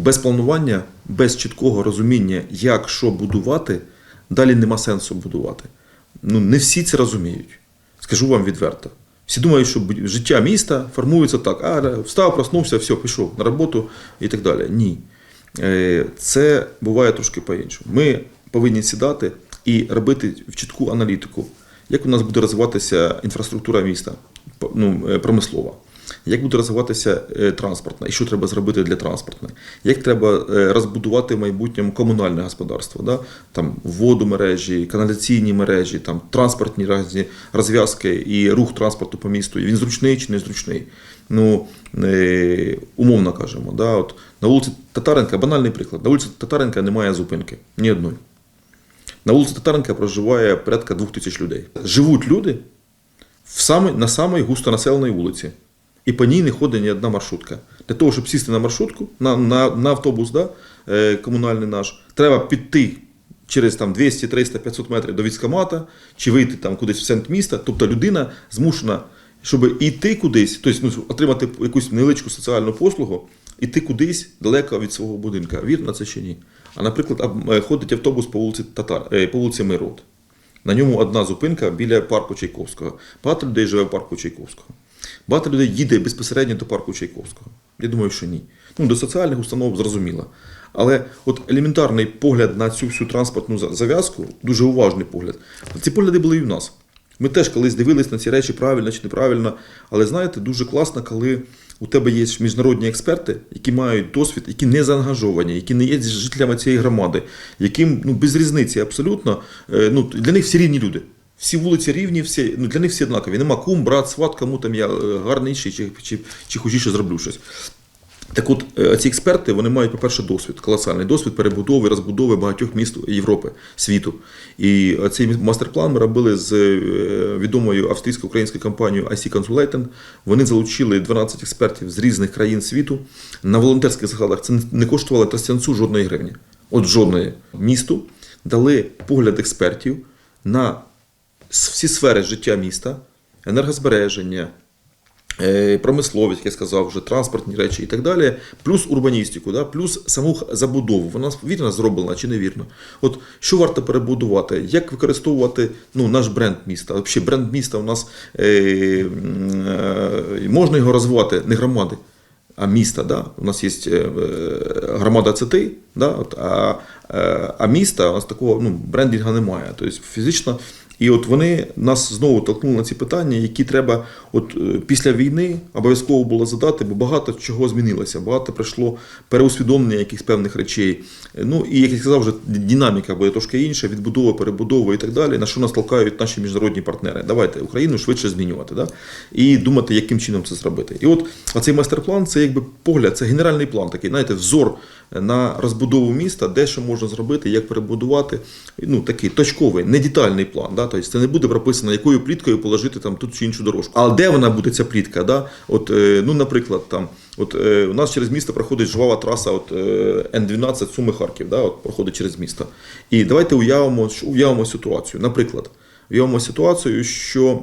Без планування, без чіткого розуміння, як що будувати, далі нема сенсу будувати. Ну, не всі це розуміють. Скажу вам відверто. Всі думають, що життя міста формується так: а, встав, проснувся, все, пішов на роботу і так далі. Ні. Е, Це буває трошки по-іншому. Ми повинні сідати і робити в чітку аналітику, як у нас буде розвиватися інфраструктура міста, ну, е, промислова. Як буде розвиватися е, транспортна, і що треба зробити для транспортної? Як треба е, розбудувати в майбутньому комунальне господарство, да? там водомережі, каналізаційні мережі, там транспортні розв'язки і рух транспорту по місту. Він зручний чи незручний? Ну, е, умовно кажемо, да? От на вулиці Татаренка, банальний приклад, на вулиці Татаренка немає зупинки, ні одної. На вулиці Татаренка проживає порядка двох тисяч людей. Живуть люди в самій, на самій густонаселеній вулиці. І по ній не ходить ні одна маршрутка. Для того, щоб сісти на маршрутку, на, на, на автобус да, е, комунальний наш, треба піти через там, 200, 300, 500 метрів до військкомата, чи вийти там кудись в центр міста. Тобто людина змушена, щоб йти кудись, тобто ну, отримати якусь невеличку соціальну послугу, іти кудись далеко від свого будинка. Вірно це чи ні? А наприклад, е, ходить автобус по вулиці Татар, е, по вулиці Мирот. На ньому одна зупинка біля парку Чайковського. Багато людей живе в парку Чайковського. Багато людей їде безпосередньо до парку Чайковського. Я думаю, що ні. Ну, до соціальних установ зрозуміло. Але от елементарний погляд на цю всю транспортну зав'язку, дуже уважний погляд. Ці погляди були і в нас. Ми теж колись дивились на ці речі правильно чи неправильно. Але знаєте, дуже класно, коли у тебе є міжнародні експерти, які мають досвід, які не заангажовані, які не є жителями цієї громади, яким ну, без різниці абсолютно е, ну, для них всі рівні люди. Всі вулиці рівні, всі, ну, для них всі однакові. Нема кум, брат, сват, кому там я е, гарніший чи, чи, чи хужіше зроблю щось. Так от, е, ці експерти вони мають, по-перше, досвід, колосальний досвід перебудови, розбудови багатьох міст Європи, світу. І е, цей мастер-план ми робили з відомою австрійсько-українською компанією IC Consulting. Вони залучили 12 експертів з різних країн світу. На волонтерських засадах це не коштувало тростянцю жодної гривні. От жодної. Місту дали погляд експертів на всі сфери життя міста, енергозбереження, е, промисловість, як я сказав, вже транспортні речі і так далі, плюс урбаністику, да, плюс саму забудову. Вона вірно зроблена чи невірно. От що варто перебудувати, як використовувати ну, наш бренд міста? Взагалі, бренд міста у нас е, е, можна його розвивати, не громади. А міста, да? у нас є е, громада ЦТ, да? от, а, е, а міста у нас такого ну, брендінга немає. Тобто фізично. І от вони нас знову толкнули на ці питання, які треба от е, після війни обов'язково було задати, бо багато чого змінилося, багато прийшло переусвідомлення якихось певних речей. Ну і як я сказав, вже динаміка буде трошки інша, відбудова, перебудова і так далі. На що нас толкають наші міжнародні партнери? Давайте Україну швидше змінювати, да? і думати, яким чином це зробити. І от цей майстер-план це якби погляд, це генеральний план, такий, знаєте, взор на розбудову міста, де що можна зробити, як перебудувати. Ну такий точковий, не детальний план. Да? Тобто це не буде прописано, якою пліткою положити там тут чи іншу дорожку. А де вона буде ця плітка? Да? От, е, ну, наприклад, там. От е, у нас через місто проходить жвава траса от, е, Н12 Суми Харків, да, от, проходить через місто. І давайте уявимо, уявимо ситуацію. Наприклад, уявимо ситуацію, що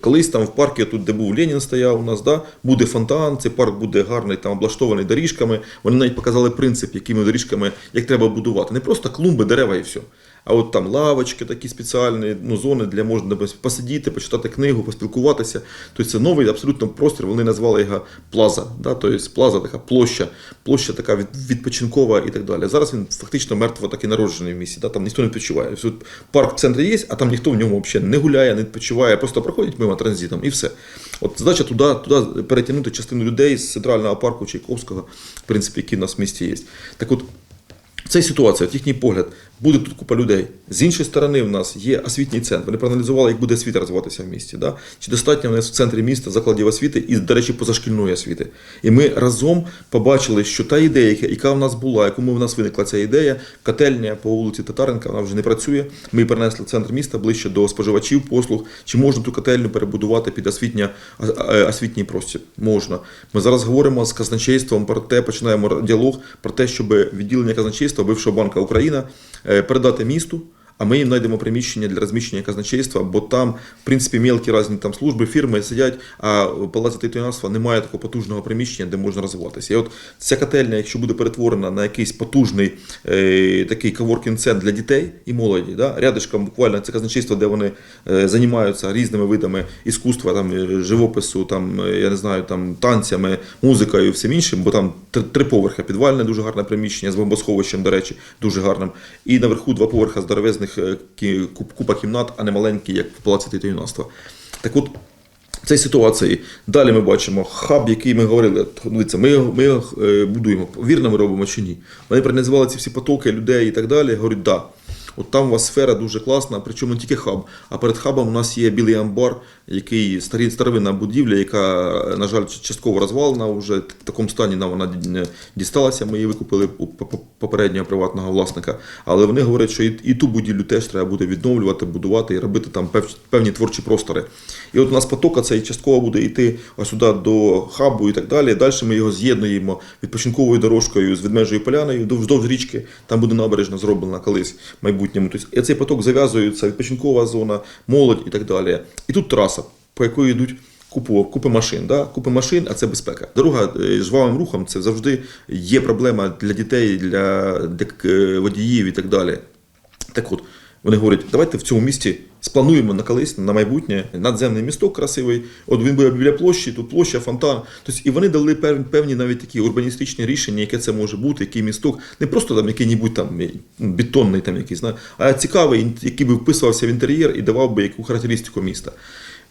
Колись там в парку, тут, де був Ленін стояв у нас, да, буде фонтан, цей парк буде гарний, там облаштований доріжками. Вони навіть показали принцип, якими доріжками як треба будувати. Не просто клумби, дерева і все. А от там лавочки, такі спеціальні ну, зони, для можна посидіти, почитати книгу, поспілкуватися. Тобто це новий абсолютно простір. Вони назвали його плаза. Да? Тобто плаза така площа, площа така відпочинкова і так далі. Зараз він фактично мертво так і народжений в місті. Да? Там ніхто не відпочиває. Парк в центрі є, а там ніхто в ньому взагалі не гуляє, не відпочиває, просто проходять мимо транзитом і все. От задача туди, туди перетягнути частину людей з центрального парку Чайковського, в принципі, який в нас в місті є. Так от, це ситуація, от їхній погляд, буде тут купа людей. З іншої сторони, в нас є освітній центр. Вони проаналізували, як буде освіта розвиватися в місті. Да? Чи достатньо в нас в центрі міста закладів освіти і, до речі, позашкільної освіти. І ми разом побачили, що та ідея, яка- в нас була, яку ми в нас виникла ця ідея, котельня по вулиці Татаренка, вона вже не працює. Ми перенесли центр міста ближче до споживачів послуг. Чи можна ту котельню перебудувати під освітня, а- освітній простір? Можна. Ми зараз говоримо з казначейством про те, починаємо діалог про те, щоб відділення казначейства бившого банка Україна е, передати місту. А ми їм знайдемо приміщення для розміщення казначейства, бо там, в принципі, мелкі різні там служби, фірми сидять, а Палаці Титуянства немає такого потужного приміщення, де можна розвиватися. І от ця котельня, якщо буде перетворена на якийсь потужний е, такий коворкінг-центр для дітей і молоді, да, рядишком буквально це казначейство, де вони е, займаються різними видами іскусства, там, е, живопису, там, е, я не знаю, там, танцями, музикою і всім іншим, бо там три, поверхи, підвальне дуже гарне приміщення з бомбосховищем, до речі, дуже гарним. І наверху два поверха здоровезних е, купа кімнат, а не маленькі, як в Палаці Тito юнацтва. Так от, в цій ситуації далі ми бачимо хаб, який ми говорили. Дивіться, ми його, ми е, будуємо. Вірно ми робимо чи ні? Вони проаналізували ці всі потоки людей і так далі. Говорять, да. От там у вас сфера дуже класна, причому не тільки хаб, а перед хабом у нас є білий амбар, який старі, старовинна будівля, яка, на жаль, частково розвалена вже в такому стані нам вона дісталася. Ми її викупили у попереднього приватного власника. Але вони говорять, що і, ту будівлю теж треба буде відновлювати, будувати і робити там пев- певні творчі простори. І от у нас потока цей частково буде йти ось сюди до хабу і так далі. Далі ми його з'єднуємо відпочинковою дорожкою з ведмежою поляною вздовж річки. Там буде набережна зроблена колись майбутньому. Тобто цей поток зав'язується, відпочинкова зона, молодь і так далі. І тут траса, по якої йдуть. Купу, купи машин, да? купи машин, а це безпека. Дорога з жвавим рухом це завжди є проблема для дітей, для, для е, водіїв і так далі. Так от, вони говорять, давайте в цьому місті сплануємо на колись, на майбутнє, надземний місток красивий. От він буде біля площі, тут площа, фонтан. Тобто, і вони дали певні навіть такі урбаністичні рішення, яке це може бути, який місток. Не просто там який-небудь там е, бетонний там якийсь, а цікавий, який би вписувався в інтер'єр і давав би яку характеристику міста.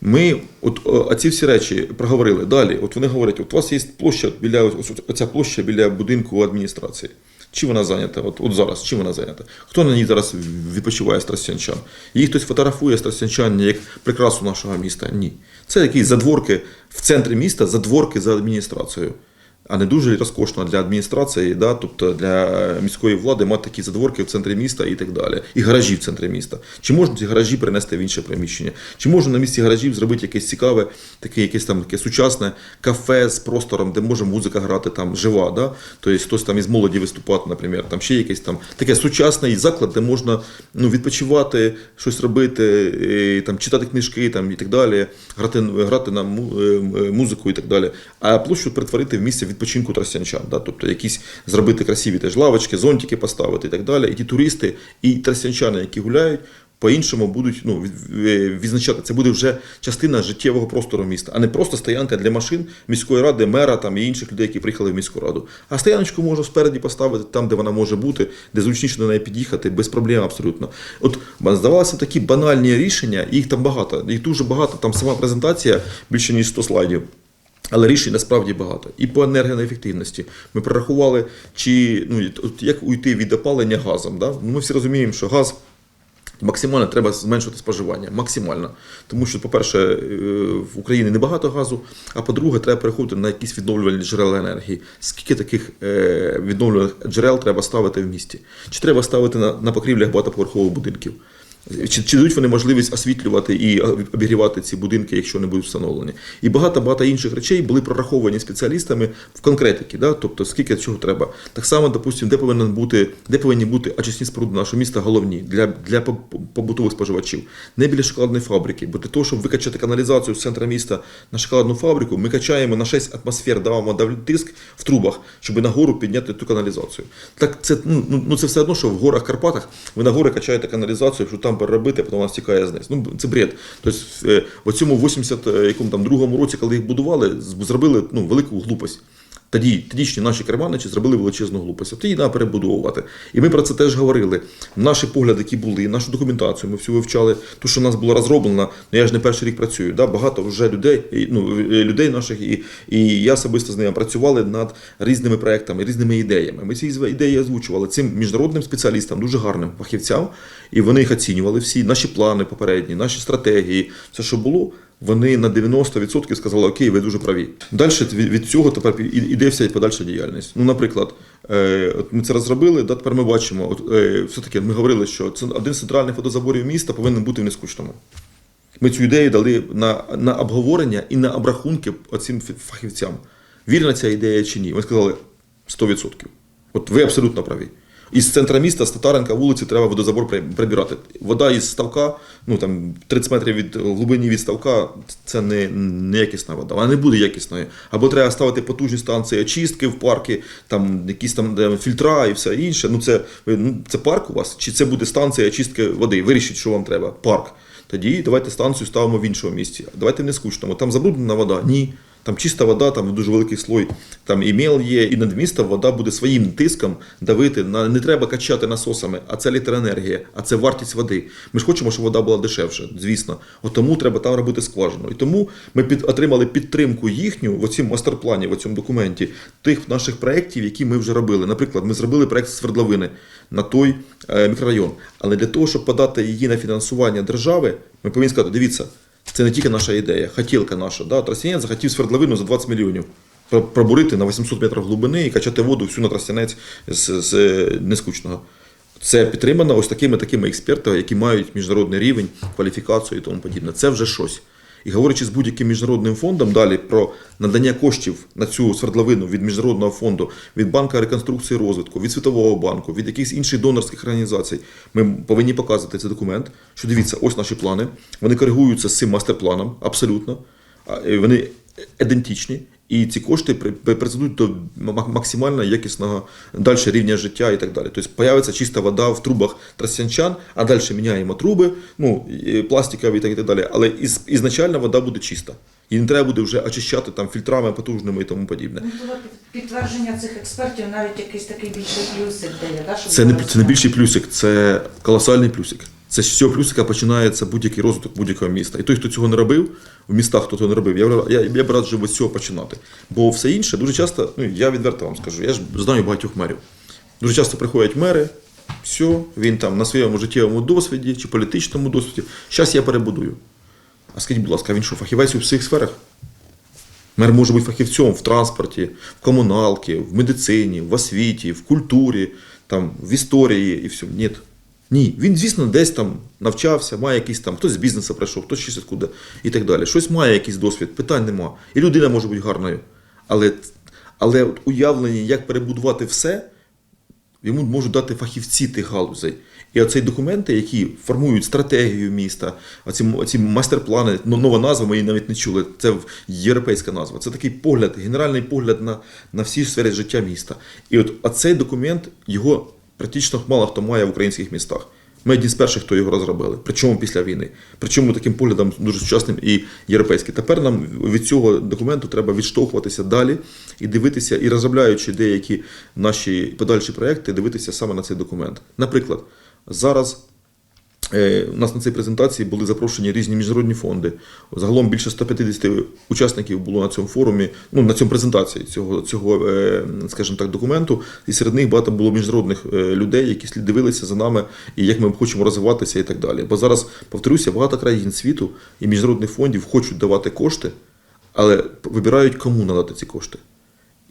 Ми от ці всі речі проговорили. Далі, от вони говорять, от у вас є площа біля ось оця площа біля будинку адміністрації. Чи вона зайнята? От, от зараз, чим вона зайнята? Хто на ній зараз відпочиває Страсянчан? Її хтось фотографує Страсянчан як прикрасу нашого міста? Ні. Це якісь задворки в центрі міста, задворки за адміністрацією. А не дуже розкошно для адміністрації, да, тобто для міської влади мати такі задворки в центрі міста і так далі. І гаражі в центрі міста. Чи можна ці гаражі перенести в інше приміщення? Чи можна на місці гаражів зробити якесь цікаве, таке якесь там таке сучасне кафе з простором, де може музика грати там жива, да? тобто хтось там із молоді виступати, наприклад, там ще якесь там таке сучасний заклад, де можна ну, відпочивати, щось робити, і, там, читати книжки там, і так далі, грати, грати на е, е, музику і так далі. А площу перетворити в місце відпочинку тростянчан, да? тобто якісь зробити красиві теж лавочки, зонтики поставити і так далі. І ті туристи, і тростянчани, які гуляють, по-іншому будуть ну, відзначати. Це буде вже частина життєвого простору міста, а не просто стоянка для машин міської ради, мера там, і інших людей, які приїхали в міську раду. А стояночку можна спереді поставити там, де вона може бути, де зручніше до неї під'їхати, без проблем абсолютно. От здавалося, такі банальні рішення, їх там багато, їх дуже багато, там сама презентація більше ніж 100 слайдів. Але рішень насправді багато. І по енергоефективності. Ми прорахували, чи ну, як уйти від опалення газом. Да? Ну, ми всі розуміємо, що газ максимально треба зменшувати споживання. Максимально. Тому що, по-перше, е, в Україні небагато газу, а по-друге, треба переходити на якісь відновлювальні джерела енергії. Скільки таких е, відновлювальних джерел треба ставити в місті? Чи треба ставити на, на покрівлях багатоповерхових будинків? Чи, чи дадуть вони можливість освітлювати і обігрівати ці будинки, якщо вони будуть встановлені? І багато багато інших речей були прораховані спеціалістами в конкретики, да? тобто скільки чого треба. Так само, допустимо, де повинен бути, де повинні бути очисні споруди нашого міста головні для, для побутових споживачів, не біля шоколадної фабрики. Бо для того, щоб викачати каналізацію з центра міста на шоколадну фабрику, ми качаємо на 6 атмосфер, давимо тиск в трубах, щоб нагору підняти ту каналізацію. Так це ну, ну, ну, це все одно, що в горах Карпатах ви на гори качаєте каналізацію, щоб там переробити, а потім вона стікає з Ну це бред. Тобто е, в цьому 80 е, другому році, коли їх будували, зробили ну, велику глупость. Тоді тодішні наші керманичі зробили величезну глупость. Її треба перебудовувати. І ми про це теж говорили. Наші погляди, які були, нашу документацію, ми всю вивчали. Ту, що в нас була розроблена, ну я ж не перший рік працюю. Да? Багато вже людей, ну, е, людей наших, і, і я особисто з ними працювали над різними проектами, різними ідеями. Ми ці ідеї озвучували цим міжнародним спеціалістам, дуже гарним фахівцям, і вони їх оцінювали всі, наші плани попередні, наші стратегії, все, що було. Вони на 90% сказали, окей, ви дуже праві. Далі від, цього тепер іде вся подальша діяльність. Ну, наприклад, е, от ми це розробили, да, тепер ми бачимо, от, е, все-таки ми говорили, що це один з центральних водозаборів міста повинен бути в нескучному. Ми цю ідею дали на, на обговорення і на обрахунки оцим фахівцям. Вірна ця ідея чи ні? Ми сказали 100%. От ви абсолютно праві. Із центра міста, з Татаренка вулиці треба водозабор прибирати. Вода із ставка, ну там 30 метрів від глибині від ставка, це не, не якісна вода. Вона не буде якісною. Або треба ставити потужні станції очистки в парки, там якісь там де, фільтра і все інше. Ну це, ну, це парк у вас, чи це буде станція очистки води? Вирішіть, що вам треба. Парк. Тоді давайте станцію ставимо в іншому місці. Давайте не скучному. Там забруднена вода? Ні. Там чиста вода, там дуже великий слой, там і мел є, і над містом вода буде своїм тиском давити. Не треба качати насосами, а це електроенергія, а це вартість води. Ми ж хочемо, щоб вода була дешевша, звісно. От тому треба там робити скважину. І тому ми під, отримали підтримку їхню в цьому мастер-плані, в цьому документі, тих наших проєктів, які ми вже робили. Наприклад, ми зробили проєкт свердловини на той е, мікрорайон. Але для того, щоб подати її на фінансування держави, ми повинні сказати, дивіться. Це не тільки наша ідея, хотілка наша. Да? Тростянець захотів свердловину за 20 мільйонів. Пробурити на 800 метрів глибини і качати воду всю на Тростянець з, з е, нескучного. Це підтримано ось такими такими експертами, які мають міжнародний рівень, кваліфікацію і тому подібне. Це вже щось. І говорячи з будь-яким міжнародним фондом далі про надання коштів на цю свердловину від міжнародного фонду, від банка реконструкції і розвитку, від Світового банку, від якихось інших донорських організацій, ми повинні показувати цей документ. Що дивіться, ось наші плани. Вони коригуються з цим мастер-планом абсолютно. Вони ідентичні. І ці кошти при- при- призведуть до максимально якісного далі рівня життя і так далі. Тобто появиться чиста вода в трубах тростянчан, а далі міняємо труби, ну, пластикові і так, і так далі. Але із, ізначально вода буде чиста. І не треба буде вже очищати там фільтрами потужними і тому подібне. Ну, підтвердження цих експертів, навіть якийсь такий більший плюсик дає, да, щоб Це не, це не більший плюсик, це колосальний плюсик. Це з цього плюсика починається будь-який розвиток будь-якого міста. І той, хто цього не робив, в містах, хто цього не робив, я, я, я б раджу з цього починати. Бо все інше дуже часто, ну я відверто вам скажу, я ж знаю багатьох мерів. Дуже часто приходять мери, все, він там на своєму життєвому досвіді чи політичному досвіді. Зараз я перебудую. А скажіть, будь ласка, він що, фахівець у всіх сферах? Мер може бути фахівцем в транспорті, в комуналці, в медицині, в освіті, в культурі, там, в історії і все. Ні. Ні. Він, звісно, десь там навчався, має якийсь там, хтось з бізнесу прийшов, хтось щось откуда і так далі. Щось має якийсь досвід, питань нема. І людина може бути гарною. Але, але от уявлення, як перебудувати все, йому можуть дати фахівці тих галузей. І оці документи, які формують стратегію міста, оці, оці майстер-плани, нова назва, ми її навіть не чули. Це європейська назва. Це такий погляд, генеральний погляд на, на всі сфери життя міста. І от оцей документ його практично мало хто має в українських містах. Ми одні з перших, хто його розробили, причому після війни. Причому таким поглядом дуже сучасним і європейським. Тепер нам від цього документу треба відштовхуватися далі і дивитися, і розробляючи деякі наші подальші проекти, дивитися саме на цей документ. Наприклад, зараз У нас на цій презентації були запрошені різні міжнародні фонди. Загалом більше 150 учасників було на цьому форумі, ну на цьому презентації цього, цього е, скажімо так, документу. І серед них багато було міжнародних е, людей, які слід дивилися за нами і як ми хочемо розвиватися і так далі. Бо зараз, повторюся, багато країн світу і міжнародних фондів хочуть давати кошти, але вибирають кому надати ці кошти.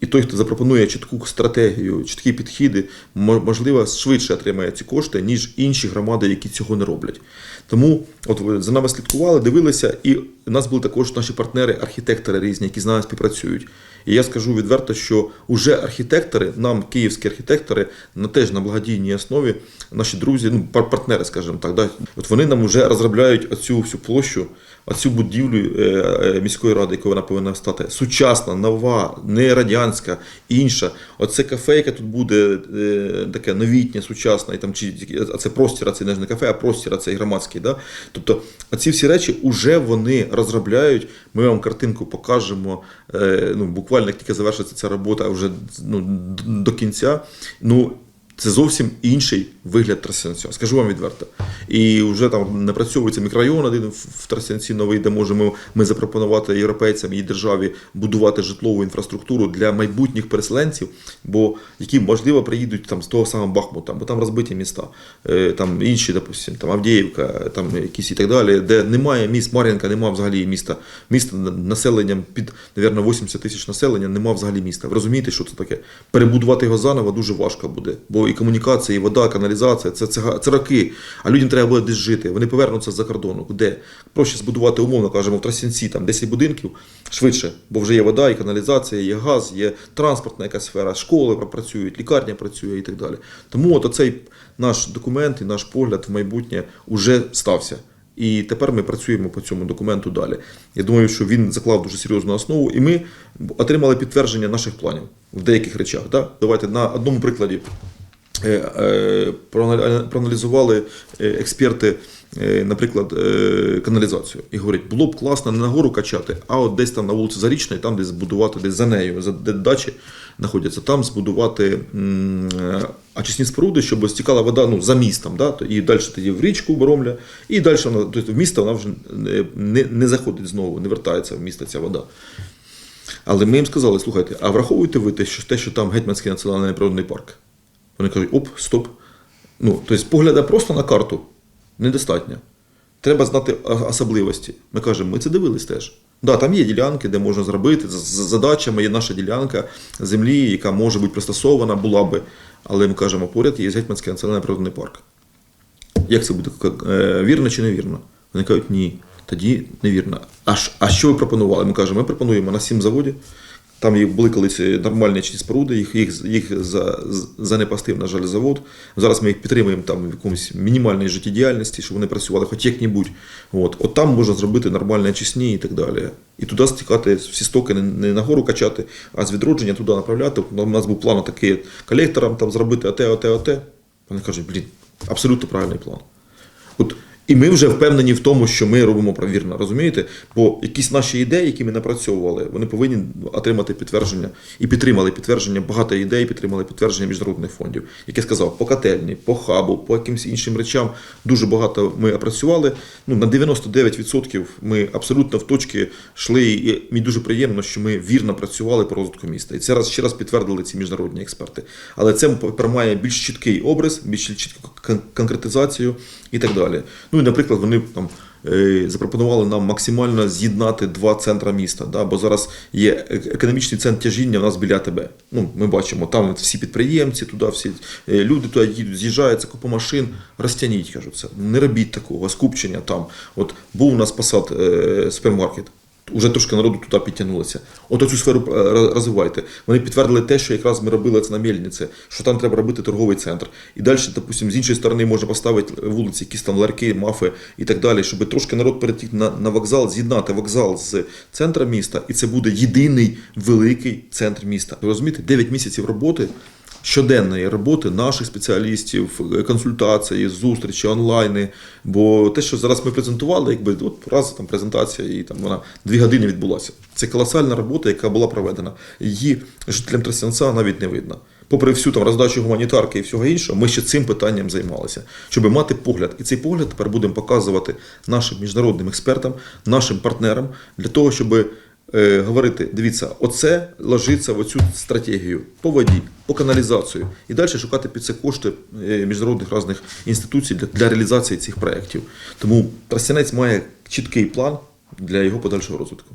І той, хто запропонує чітку стратегію, чіткі підходи, можливо, швидше отримає ці кошти, ніж інші громади, які цього не роблять. Тому от за нами слідкували, дивилися, і у нас були також наші партнери, архітектори різні, які з нами співпрацюють. І я скажу відверто, що уже архітектори, нам, київські архітектори, на теж на благодійній основі, наші друзі, ну пар- партнери, скажімо так, да, от вони нам вже розробляють оцю всю площу, оцю будівлю е, е, міської ради, якою вона повинна стати. Сучасна, нова, не радянська, інша. Оце кафе, яке тут буде е, таке новітнє, сучасне, і там чи це простір, а це не ж не кафе, а простір, а це громадський. Да? Тобто, ці всі речі вже вони розробляють. Ми вам картинку покажемо. Ну, буквально як тільки завершиться ця робота вже ну, до кінця. Ну, це зовсім інший вигляд Тростянця. Скажу вам відверто. І вже там напрацьовується мікрорайон один в Тростянці новий, де можемо ми запропонувати європейцям і державі будувати житлову інфраструктуру для майбутніх переселенців, бо які можливо приїдуть там з того самого Бахмута, бо там розбиті міста, Е, там інші, допустим, там Авдіївка, там якісь і так далі, де немає міст, Мар'їнка, немає взагалі міста. Місто населенням під, мабуть, 80 тисяч населення, немає взагалі міста. Ви розумієте, що це таке? Перебудувати його заново дуже важко буде, бо і комунікація, і вода, каналізація це, це, це роки. А людям треба буде десь жити. Вони повернуться з-за кордону. Де проще збудувати, умовно кажемо, в Трасінці там 10 будинків швидше, бо вже є вода, і каналізація, є газ, є транспортна якась сфера, школи працюють, лікарня працює і так далі. Тому от оцей наш документ і наш погляд в майбутнє вже стався. І тепер ми працюємо по цьому документу далі. Я думаю, що він заклав дуже серйозну основу, і ми отримали підтвердження наших планів в деяких речах. Да? Давайте на одному прикладі проаналізували е, експерти, е, наприклад, е, каналізацію. І говорять, було б класно не на гору качати, а от десь там на вулиці Зарічної, там десь збудувати, десь за нею, де дачі знаходяться, там збудувати е, очисні споруди, щоб стікала вода ну, за містом, да? і далі тоді в річку Боромля, і далі вона, тобто в місто вона вже не, не заходить знову, не вертається в місто ця вода. Але ми їм сказали, слухайте, а враховуєте ви те, що, те, що там Гетьманський національний природний парк? Вони кажуть, оп, стоп. Ну, тобто погляда просто на карту недостатньо. Треба знати особливості. Ми кажемо, ми це дивились теж. Да, там є ділянки, де можна зробити. З задачами є наша ділянка землі, яка може бути пристосована, була би. Але ми кажемо, поряд є Гетьманський національний природний парк. Як це буде е, вірно чи невірно? Вони кажуть, ні, тоді невірно. А, а що ви пропонували? Ми кажемо, ми пропонуємо на сім заводів. Там їх були колись нормальні чисті споруди, їх, їх, їх за, занепастив, на жаль, завод. Зараз ми їх підтримуємо там в якомусь мінімальній життєдіяльності, щоб вони працювали хоч як-небудь. От. От там можна зробити нормальні очисні і так далі. І туди стікати всі стоки не, не на гору качати, а з відродження туди направляти. У нас був план такий колекторам там зробити АТ, АТ, АТ. Вони кажуть, блін, абсолютно правильний план. От, і ми вже впевнені в тому, що ми робимо правірно, розумієте? Бо якісь наші ідеї, які ми напрацьовували, вони повинні отримати підтвердження і підтримали підтвердження багато ідей, підтримали підтвердження міжнародних фондів. Як я сказав, по котельні, по хабу, по якимось іншим речам дуже багато ми опрацювали. Ну, на 99% ми абсолютно в точки йшли, і мені дуже приємно, що ми вірно працювали по розвитку міста. І це раз ще раз підтвердили ці міжнародні експерти. Але це має більш чіткий образ, більш чітку конкретизацію і так далі. Ну і, наприклад, вони там. е, Запропонували нам максимально з'єднати два центра міста, да? бо зараз є е- економічний центр тяжіння у нас біля тебе. Ну, ми бачимо, там всі підприємці, туди всі е, люди туди їдуть, з'їжджаються, купа машин, розтягніть, кажуть це. Не робіть такого скупчення там. От був у нас посад е, супермаркет. Уже трошки народу туди підтягнулося. От оцю сферу е, розвивайте. Вони підтвердили те, що якраз ми робили це на Мельниці, що там треба робити торговий центр. І далі, допустимо, з іншої сторони можна поставити вулиці, якісь там ларки, мафи і так далі, щоб трошки народ перетік на, на вокзал, з'єднати вокзал з центром міста, і це буде єдиний великий центр міста. Ви розумієте, 9 місяців роботи. Щоденної роботи наших спеціалістів, е, консультації, зустрічі, онлайни. Бо те, що зараз ми презентували, якби от раз там презентація, і там вона дві години відбулася. Це колосальна робота, яка була проведена. Її жителям Тростянця навіть не видно. Попри всю там роздачу гуманітарки і всього іншого, ми ще цим питанням займалися, щоб мати погляд. І цей погляд тепер будемо показувати нашим міжнародним експертам, нашим партнерам для того, щоб е, говорити: дивіться, оце ложиться в оцю стратегію по воді, по каналізацію, і далі шукати під це кошти е, міжнародних різних інституцій для, для реалізації цих проєктів. Тому Тростянець має чіткий план для його подальшого розвитку.